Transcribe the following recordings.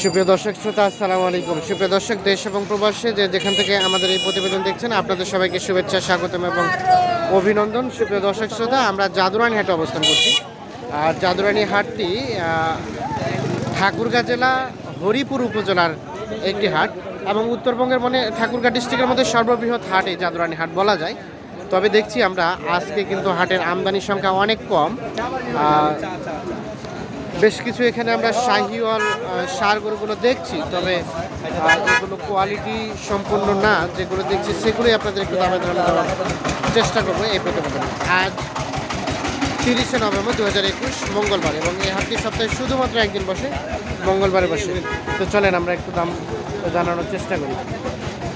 সুপ্রিয় দর্শক, শ্রোতা, আসসালামু আলাইকুম। সুপ্রিয় দর্শক, দেশ এবং প্রবাসে যে যেখান থেকে আমাদের এই প্রতিবেদন দেখছেন, আপনাদের সবাইকে শুভেচ্ছা, স্বাগতম এবং অভিনন্দন। সুপ্রিয় দর্শক, শ্রোতা, আমরা জাদুরানি হাটে অবস্থান করছি। আর জাদুরানি হাটটি ঠাকুরগাঁ জেলা হরিপুর উপজেলার একটি হাট এবং উত্তরবঙ্গের মানে ঠাকুরগাঁ ডিস্ট্রিক্টের মধ্যে সর্ববৃহৎ হাট এই জাদুরানি হাট বলা যায়। তবে দেখছি আমরা আজকে কিন্তু হাটের আমদানির সংখ্যা অনেক কম। বেশ কিছু এখানে আমরা শাহিওয়াল আহ, সার গরুগুলো দেখছি তবে এগুলো কোয়ালিটি সম্পূর্ণ না যেগুলো দেখছি সেগুলোই আপনাদের একটু দামে দামে দেওয়ার চেষ্টা করব এই প্রতিবেদনে। আজ তিরিশে নভেম্বর দু হাজার একুশ মঙ্গলবার এবং এই হাটটি সপ্তাহে শুধুমাত্র একদিন বসে মঙ্গলবারে বসে। তো চলেন আমরা একটু দাম জানানোর চেষ্টা করি।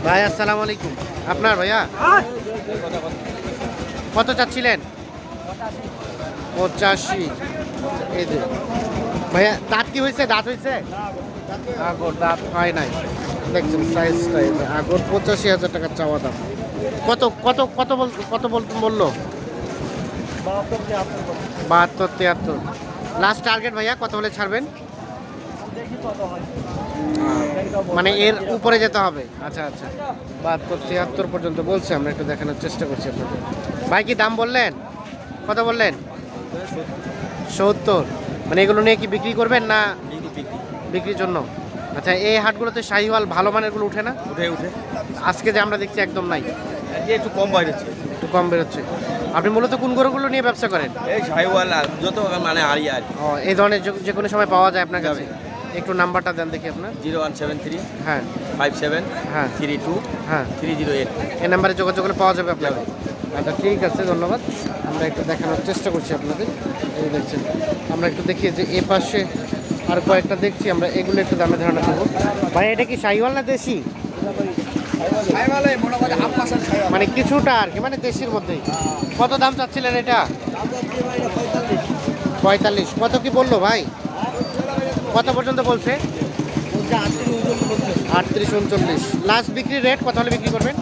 ভাই আসসালামু আলাইকুম। আপনার ভাইয়া? কত চাচ্ছিলেন? পঁচাশি। এই যে। ভাইয়া, দাঁত কি হয়েছে? দাঁত হয়েছে? আগর দাঁত হয় নাই। দেখছেন সাইজটা আগর, পঁচাশি হাজার টাকা চাওয়া দাম। কত কত কত বল, কত বলতে বলল? বাহাত্তর, তিয়াত্তর। লাস্ট টার্গেট ভাইয়া, কত হলে ছাড়বেন? মানে এর উপরে যেতে হবে। আচ্ছা আচ্ছা। বাহাত্তর, তিয়াত্তর পর্যন্ত বলছে, আমরা একটু দেখানোর চেষ্টা করছি আপনাদের। ভাই কি দাম বললেন? কত বললেন? সত্তর। মানে এগুলো নিয়ে কি বিক্রি করবেন না বিক্রির জন্য? আচ্ছা এই হাটগুলোতে শাহিওয়াল ভালো মানেরগুলো উঠে না? উঠে উঠে। আজকে যে আমরা দেখছি একদম নাই। একটু কম বেরোচ্ছে একটু কম বেরোচ্ছে আপনি মূলত কোন গরুগুলো নিয়ে ব্যবসা করেন? এই যত মানে আড়ি আর। ও এই ধরনের যে- যে কোনো সময় পাওয়া যায় আপনার কাছে? একটু নাম্বারটা দেন দেখি আপনার। জিরো ওয়ান সেভেন থ্রি হ্যাঁ। ফাইভ সেভেন হ্যাঁ। থ্রি টু হ্যাঁ। Three zero eight. এই নাম্বারে যোগাযোগ করে পাওয়া যাবে আপনার। আচ্ছা ঠিক আছে ধন্যবাদ। আমরা একটু দেখানোর চেষ্টা করছি আপনাদের। এই দেখছেন, আমরা একটু দেখি যে এ পাশে আর কয়েকটা দেখছি, আমরা এগুলো একটু দামে ধারণা দেবো। ভাই, এটা কি শাহিওয়াল না দেশি? মানে কিছুটা আর কি মানে দেশির মধ্যেই। কত দাম চাচ্ছিলেন এটা? পঁয়তাল্লিশ। কত কি বলল ভাই? কত পর্যন্ত বলছে? আটত্রিশ উনচল্লিশ। লাস্ট বিক্রি রেট কত হলে বিক্রি করবেন?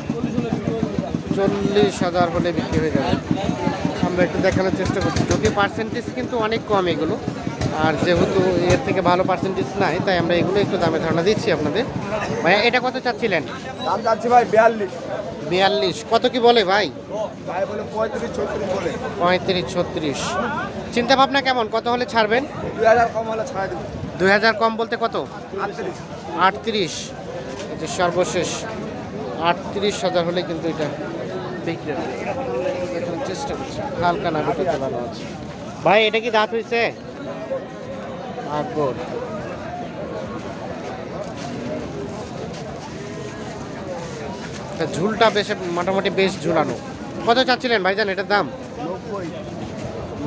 চল্লিশ হাজার হলে বিক্রি হয়ে যাবে। আমরা একটু দেখানোর চেষ্টা করছি। যদি পার্সেন্টেজ কিন্তু অনেক কম এগুলো আর যেহেতু এর থেকে ভালো পার্সেন্টেজ নাই তাই আমরা এগুলো একটু দামে ধারণা দিচ্ছি আপনাদের। ভাইয়া এটা কত চাচ্ছিলেন? দাম চাচ্ছি ভাই বিয়াল্লিশ। বিয়াল্লিশ। কত কি বলে ভাই? ভাই পঁয়ত্রিশ ছত্রিশ চিন্তা ভাবনা কেমন? কত হলে ছাড়বেন? দুই হাজার কম হলে ছাড়া দুই হাজার কম বলতে কত? আটত্রিশ। আটত্রিশ। সর্বশেষ আটত্রিশ হাজার হলে কিন্তু এটা বিক্রি চেষ্টা করছি। হালকা ভালো আছে। ভাই এটা কি দাঁত হয়েছে ঝুলটা বেশ মোটামুটি বেশ ঝুলানো। কত চাচ্ছিলেন ভাইজান এটার দাম?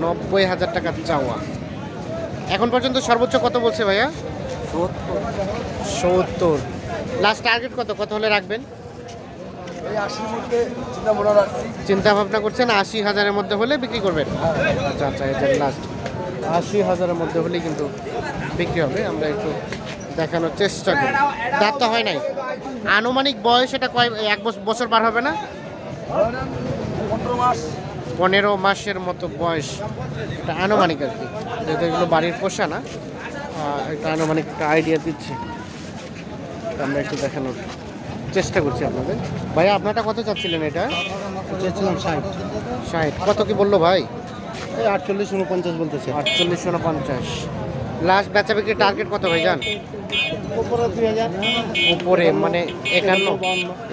নব্বই হাজার টাকা চাওয়া। এখন পর্যন্ত সর্বোচ্চ কত বলছে ভাইয়া? সত্তর। লাস্ট টার্গেট কত? কত হলে রাখবেন? চিন্তা ভাবনা করছেন আশি হাজারের মধ্যে হলে বিক্রি করবেন? আচ্ছা আচ্ছা এটা লাস্ট আশি হাজারের মধ্যে হলেই কিন্তু বিক্রি হবে। আমরা একটু দেখানোর চেষ্টা করি। দাঁত তো হয় নাই? আনুমানিক বয়স এটা কয় এক বছ- বছর পার হবে না? পনেরো মাসের মতো বয়স। এটা আনুমানিক আর কি। যেহেতু এগুলো বাড়ির পোষা না একটা আনুমানিক একটা আইডিয়া দিচ্ছি। আমরা একটু দেখানোর চেষ্টা করছি আপনাদের। ভাই আপনারটা কত চাচ্ছিলেন এটা? চেয়েছিলাম ষাট। ষাট। কত কি বলল ভাই? এই আটচল্লিশ উনপঞ্চাশ বলতেছে। আটচল্লিশ উনপঞ্চাশ। লাস্ট বেচা বিক্রি টার্গেট কত ভাই যান উপরে দুই হাজার। উপরে মানে একান্ন।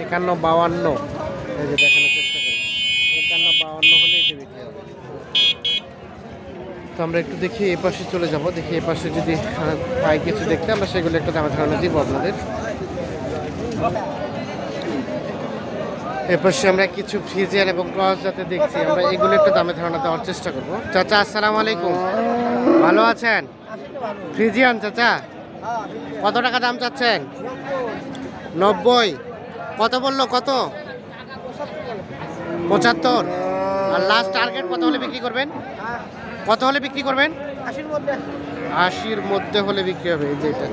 একান্ন বাউান্ন এই যে দেখানোর চেষ্টা করি। একান্ন বাউান্ন হলে এটা বিক্রি হবে। তো আমরা একটু দেখি এ পাশে চলে যাব। দেখি এ পাশে যদি পাই কিছু দেখতে আমরা সেগুলো একটু দামে ধারণা দিব আপনাদের। এ পাশে আমরা কিছু ফ্রিজিয়ান এবং ক্রস যাতে দেখছি। আমরা এগুলো একটু দামে ধারণা দেওয়ার চেষ্টা করব। চাচা আসসালামু আলাইকুম। ভালো আছেন? ফ্রিজিয়ান চাচা? কত টাকা দাম চাচ্ছেন? নব্বই। কত বলল? কত? পঁচাত্তর। আর লাস্ট টার্গেট কত হলে বিক্রি করবেন? কত হলে বিক্রি করবেন? আশির মধ্যে। হলে বিক্রি হবে এই যে এটা।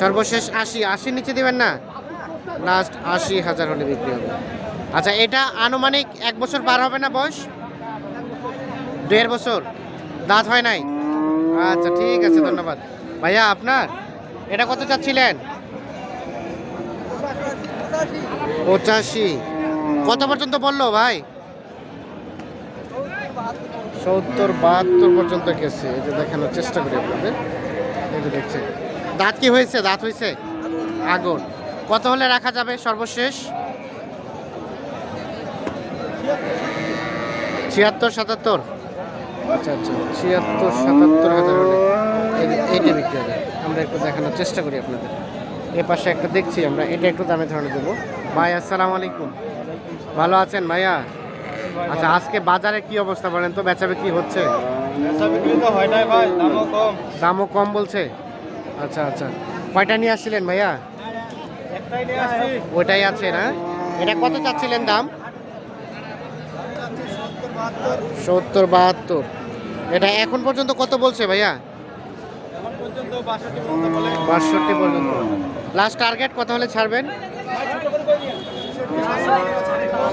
সর্বশেষ আশি। আশির নিচে দেবেন না? লাস্ট আশি হাজার হলে বিক্রি হবে। আচ্ছা এটা আনুমানিক এক বছর পার হবে না বয়স? দেড় বছর? দাঁত হয় নাই? আচ্ছা ঠিক আছে, ধন্যবাদ। ভাইয়া, আপনার? এটা কত চাচ্ছিলেন? পঁচাশি। কত পর্যন্ত বলল ভাই? সত্তর, বাহাত্তর পর্যন্ত গেছে। এই যে দেখানোর চেষ্টা করি আপনাদের। এই যে দেখছে দাঁত কি হয়েছে? দাঁত হয়েছে? আগুন। কত হলে রাখা যাবে সর্বশেষ? ছিয়াত্তর সাতাত্তর? আচ্ছা আচ্ছা ছিয়াত্তর সাতাত্তর হাজার এইটা বিক্রি হবে। আমরা একটু দেখানোর চেষ্টা করি আপনাদের। এ পাশে একটা দেখছি আমরা এটা একটু দামে ধরে দেবো। ভাই আসসালামু আলাইকুম। ভালো আছেন ভাইয়া? আচ্ছা আজকে বাজারে কি অবস্থা বলেন তো? বেচা বিক্রি হচ্ছে? দামও কম। বলছে? আচ্ছা আচ্ছা। কয়টা নিয়ে আসছিলেন ভাইয়া? ওইটাই আছে না? এটা কত চাচ্ছিলেন দাম? সত্তর বাহাত্তর। এটা এখন পর্যন্ত কত বলছে ভাইয়া? বাষট্টি পর্যন্ত লাস্ট টার্গেট কত হলে ছাড়বেন?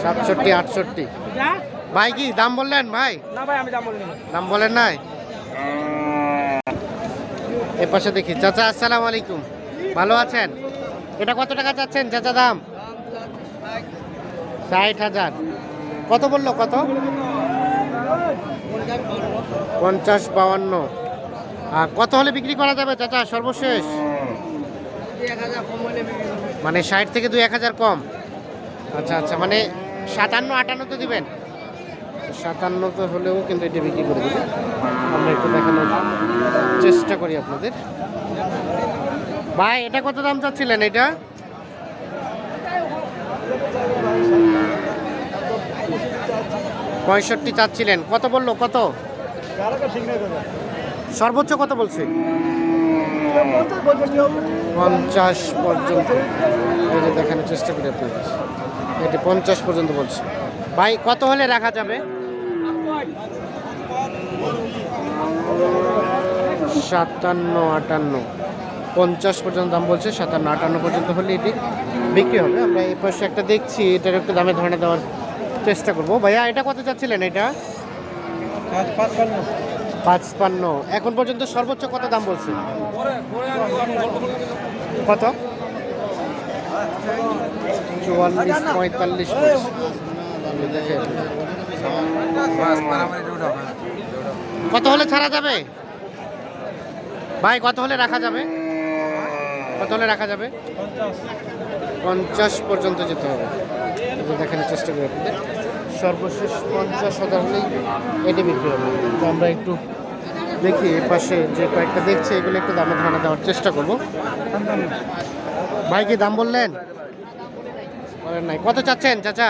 সাতষট্টি আটষট্টি। ভাই কি দাম বললেন ভাই? না ভাই আমি দাম বলেন নাই? এ পাশে দেখি। চাচা আসসালাম আলাইকুম। ভালো আছেন? এটা কত টাকা চাচ্ছেন চাচা দাম? ষাট হাজার। কত বলল কত? পঞ্চাশ বাউান্ন। কত হলে বিক্রি করা যাবে, চাচা, সর্বশেষ? মানে ষাট থেকে দুই এক হাজার কম। আচ্ছা আচ্ছা মানে সাতান্ন, আটান্ন তো দিবেন। সাতান্ন তো হলেও কিন্তু এটা বিক্রি করে দেবে আমরা একটু দেখানোর চেষ্টা করি আপনাদের। ভাই, এটা কত দাম চাচ্ছিলেন এটা? পঁয়ষট্টি চাচ্ছিলেন। কত বলল? কত? সর্বোচ্চ কত বলছে? পঞ্চাশ পর্যন্ত। দেখানোর চেষ্টা করি আপনাদের এটি পঞ্চাশ পর্যন্ত বলছে। ভাই, কত হলে রাখা যাবে? সাতান্ন, আটান্ন। পঞ্চাশ পর্যন্ত দাম বলছে, সাতান্ন, আটান্ন পর্যন্ত হলে এটি বিক্রি হবে। আমরা এই পাশে একটা দেখছি, এটার একটু দামে ধরে দেওয়ার চেষ্টা করব। ভাইয়া, এটা কত চাচ্ছিলেন এটা? পাঁচপান্ন। এখন পর্যন্ত সর্বোচ্চ কত দাম বলছে? কত? চুয়াল্লিশ, পঁয়তাল্লিশ। কত হলে ছাড়া যাবে? ভাই, কত হলে রাখা যাবে? কত হলে রাখা যাবে? পঞ্চাশ পর্যন্ত যেতে হবে। দেখানোর চেষ্টা করি আপনাদের। সর্বশেষ পঞ্চাশ হাজার হলেই এটি বিক্রি হবে। তো আমরা একটু দেখি এ পাশে যে কয়েকটা দেখছি এগুলো একটু দামে ধারণা দেওয়ার চেষ্টা করব। ভাই কি দাম বললেন? বলেন নাই। কত চাচ্ছেন চাচা?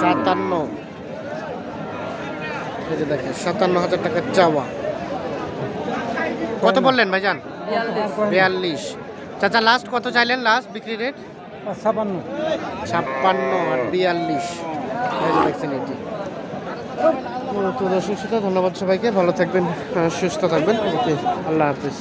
সাতান্ন। এই যে দেখেন সাতান্ন হাজার টাকা চাওয়া। কত বললেন ভাইজান? বিয়াল্লিশ। চাচা লাস্ট কত চাইলেন লাস্ট বিক্রি রেট ছাপান্ন ছাপ্পান্ন আর বিয়াল্লিশ। দেখছেন এটি। তো দর্শক শ্রোতা, ধন্যবাদ সবাইকে। ভালো থাকবেন সুস্থ থাকবেন। ওকে আল্লাহ হাফিজ।